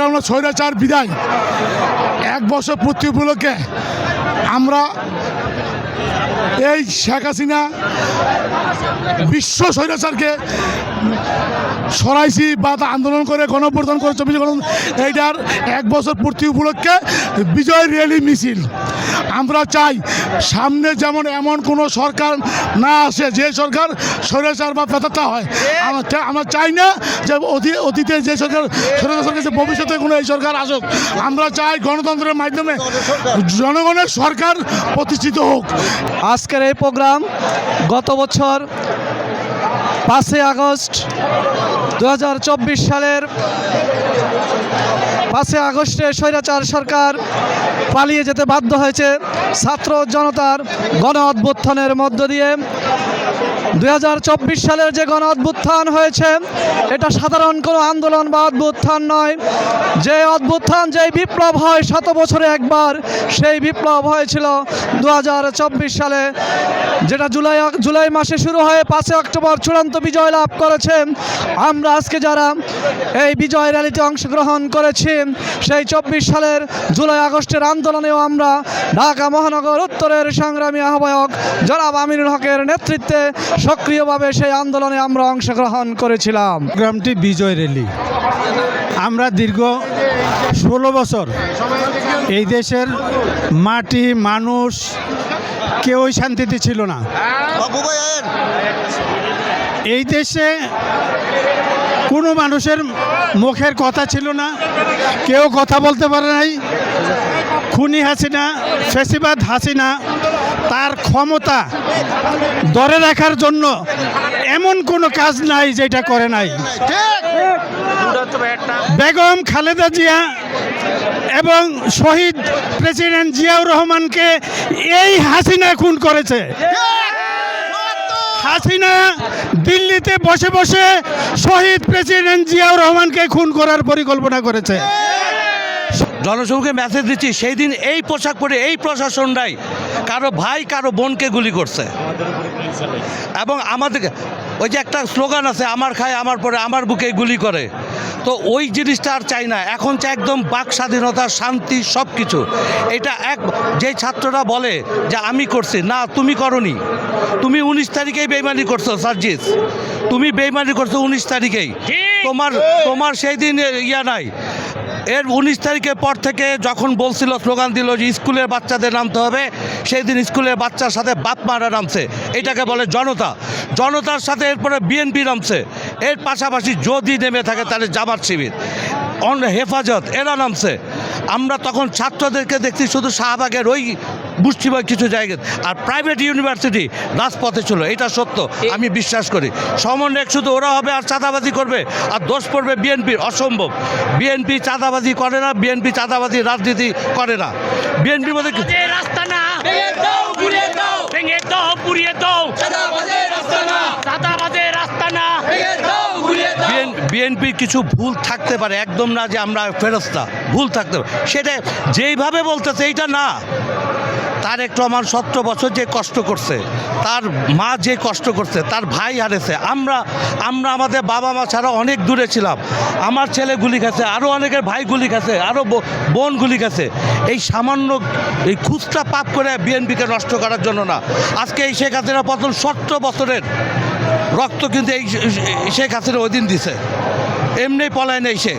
আমরা চার বিদায়। এক বছর পূর্তি উপলক্ষে আমরা এই শেখ হাসিনা বিশ্ব স্বৈরাচারকে সরাইছি বা আন্দোলন করে গণপ্রদান করে চব্বিশ ঘণ্টা এইটার এক বছর পূর্তি উপলক্ষে বিজয় র্যালি মিছিল। আমরা চাই সামনে যেমন এমন কোনো সরকার না আসে যে সরকার স্বৈরাচার বা পেতাতা হয়। আমরা চাই না যে অতি অতীতে যে সরকার স্বৈরাচার আছে, ভবিষ্যতে কোনো এই সরকার আসুক। আমরা চাই গণতন্ত্রের মাধ্যমে জনগণের সরকার প্রতিষ্ঠিত হোক। আজকের এই প্রোগ্রাম গত বছর পাঁচই আগস্ট দু হাজার চব্বিশ সালের পাঁচই আগস্টে স্বৈরাচার সরকার পালিয়ে যেতে বাধ্য হয়েছে ছাত্র জনতার গণ অভ্যুত্থানের মধ্য দিয়ে। দু হাজার চব্বিশ সালের যে গণ অভ্যুত্থান হয়েছে, এটা সাধারণ কোনো আন্দোলন বা অভ্যুত্থান নয়। যে অভ্যুত্থান, যেই বিপ্লব হয় শত বছরে একবার, সেই বিপ্লব হয়েছিল দু হাজার চব্বিশ সালে, যেটা জুলাই জুলাই মাসে শুরু হয়ে পাঁচই অক্টোবর চূড়ান্ত বিজয় লাভ করেছে। আমরা আজকে যারা এই বিজয় র্যালিতে অংশগ্রহণ করেছি, সেই চব্বিশ সালের জুলাই আগস্টের আন্দোলনেও আমরা ঢাকা মহানগর উত্তরের সংগ্রামী আহ্বায়ক জনাব আমিনুল হকের নেতৃত্বে সক্রিয়ভাবে সেই আন্দোলনে আমরা অংশগ্রহণ করেছিলাম। গ্রামটি বিজয় র্যালি। আমরা দীর্ঘ ষোলো বছর এই দেশের মাটি মানুষ কেউই শান্তিতে ছিল না। এই দেশে কোনো মানুষের মুখের কথা ছিল না কেউ কথা বলতে পারে নাই। খুনি হাসিনা, ফেসিবাদ হাসিনা, তার ক্ষমতা ধরে রাখার জন্য এমন কোনো কাজ নাই যেটা করে নাই। বেগম খালেদা জিয়া এবং শহীদ প্রেসিডেন্ট জিয়াউর রহমানকে এই হাসিনা খুন করেছে। হাসিনা দিল্লিতে বসে বসে শহীদ প্রেসিডেন্ট জিয়াউর রহমানকে খুন করার পরিকল্পনা করেছে। জনসমুখে মেসেজ দিচ্ছি সেই দিন এই পোশাক পরে এই প্রশাসনরাই কারও ভাই কারও বোনকে গুলি করছে। এবং আমাদের ওই যে একটা স্লোগান আছে আমার খায় আমার পরে আমার বুকে গুলি করে। তো ওই জিনিসটা আর চাই না। এখন চাই একদম বাক স্বাধীনতা শান্তি সব কিছু এটা এক যে ছাত্ররা বলে যে আমি করছি। না তুমি করনি। তুমি উনিশ তারিখেই বেইমানি করছ সার্জিস। তুমি বেইমানি করছ উনিশ তারিখেই। তোমার তোমার সেই দিন ইয়া নাই। এর উনিশ তারিখের পর থেকে যখন বলছিল, স্লোগান দিল যে স্কুলের বাচ্চাদের নামতে হবে, সেই দিন স্কুলের বাচ্চার সাথে বাপ মারা নামছে। এটাকে বলে জনতা। জনতার সাথে এরপরে বিএনপি নামছে। এর পাশাপাশি যদি নেমে থাকে তাহলে জামাত শিবির। অন হেফাজত, এরা নামছে। আমরা তখন ছাত্রদেরকে দেখছি শুধু শাহবাগের ওই মুষ্টিময় কিছু জায়গা আর প্রাইভেট ইউনিভার্সিটি রাজপথে ছিল এটা সত্য আমি বিশ্বাস করি। সমন্বয় শুধু ওরা হবে আর চাঁদাবাজি করবে আর দোষ পড়বে বিএনপির অসম্ভব। বিএনপি চাঁদাবাজি করে না বিএনপি চাঁদাবাজি রাজনীতি করে না। বিএনপির মধ্যে রাস্তা না। ভেঙে দাও পুড়িয়ে দাও। ভেঙে দাও পুড়িয়ে দাও। চাঁদাবাজের রাস্তা না। চাঁদাবাজের রাস্তা না। ভেঙে দাও পুড়িয়ে দাও। বিএনপির কিছু ভুল থাকতে পারে একদম না যে আমরা ফেরস্তা ভুল থাকতে পারে। সেটা যেইভাবে বলতেছে এইটা না। তার একটু আমার সতেরো বছর যে কষ্ট করছে, তার মা যে কষ্ট করছে, তার ভাই হারেছে। আমরা আমরা আমাদের বাবা মা ছাড়া অনেক দূরে ছিলাম। আমার ছেলে গুলি খাচ্ছে আরও অনেকের ভাই গুলি খাচ্ছে আরও বোন গুলি খাচ্ছে। এই সামান্য এই খুচরা পাপ করে বিএনপিকে নষ্ট করার জন্য না। আজকে এই শেখ হাসিনা পতন সতেরো বছরের রক্ত কিন্তু এই শেখ হাসিনা ওই দিন দিছে। এমনি পলায় নেই সে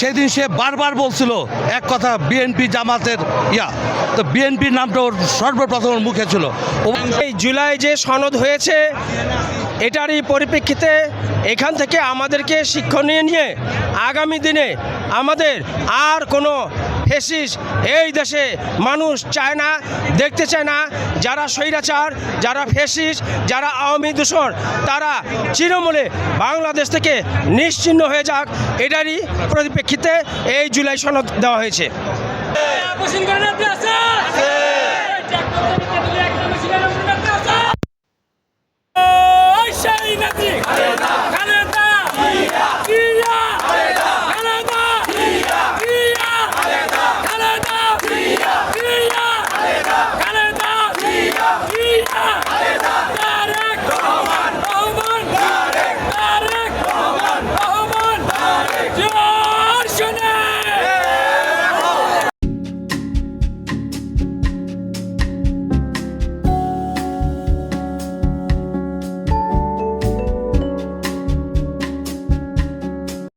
সেদিন সে বারবার বলছিল, এক কথা বিএনপি জামাতের ইয়া। তো বিএনপির নামটা ওর সর্বপ্রথম মুখে ছিল। এই জুলাই যে সনদ হয়েছে, এটারই পরিপ্রেক্ষিতে এখান থেকে আমাদেরকে শিক্ষণীয় নিয়ে আগামী দিনে আমাদের আর কোনো ফেসিস। এই দেশে মানুষ চায় না, দেখতে চায় না। যারা স্বৈরাচার, যারা ফেসিস, যারা আওয়ামী দূষণ, তারা চিরমূলে বাংলাদেশ থেকে নিশ্চিহ্ন হয়ে যাক। এটারই পরিপ্রেক্ষিতে এই জুলাই সনদ দেওয়া হয়েছে।